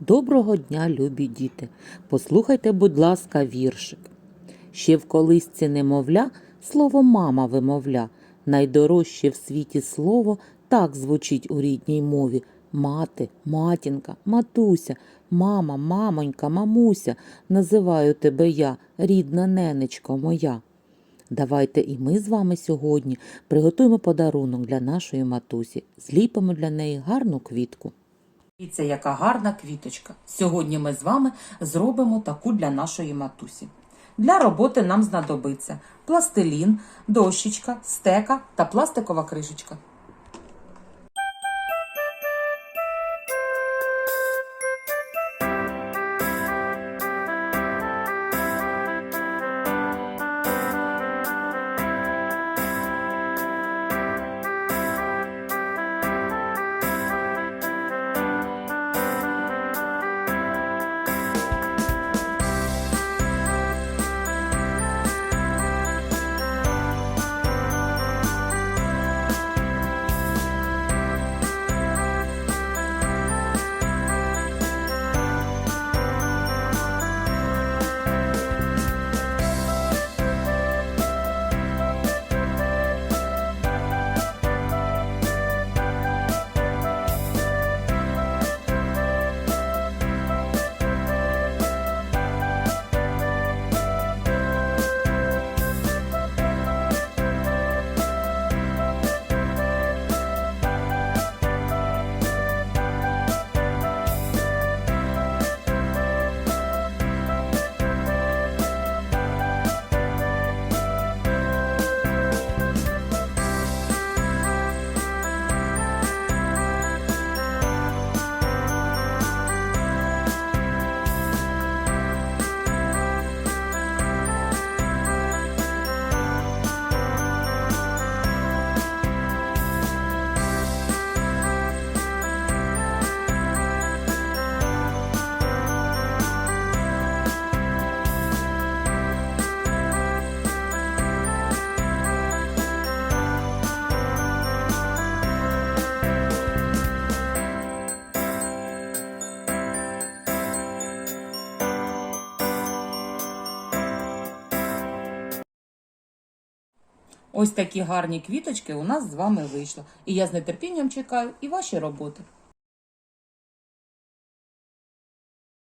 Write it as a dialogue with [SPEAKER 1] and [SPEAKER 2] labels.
[SPEAKER 1] Доброго дня, любі діти. Послухайте, будь ласка, віршик. Ще в колисці немовля слово мама вимовля. Найдорожче в світі слово так звучить у рідній мові. Мати, матінка, матуся, мама, мамонька, мамуся. Називаю тебе я, рідна ненечко моя. Давайте і ми з вами сьогодні приготуємо подарунок для нашої матусі, зліпимо для неї гарну квітку.
[SPEAKER 2] Дивіться, яка гарна квіточка. Сьогодні ми з вами зробимо таку для нашої матусі. Для роботи нам знадобиться пластилін, дощечка, стека та пластикова кришечка. Ось такі гарні квіточки у нас з вами вийшло. І я з нетерпінням чекаю і ваші роботи.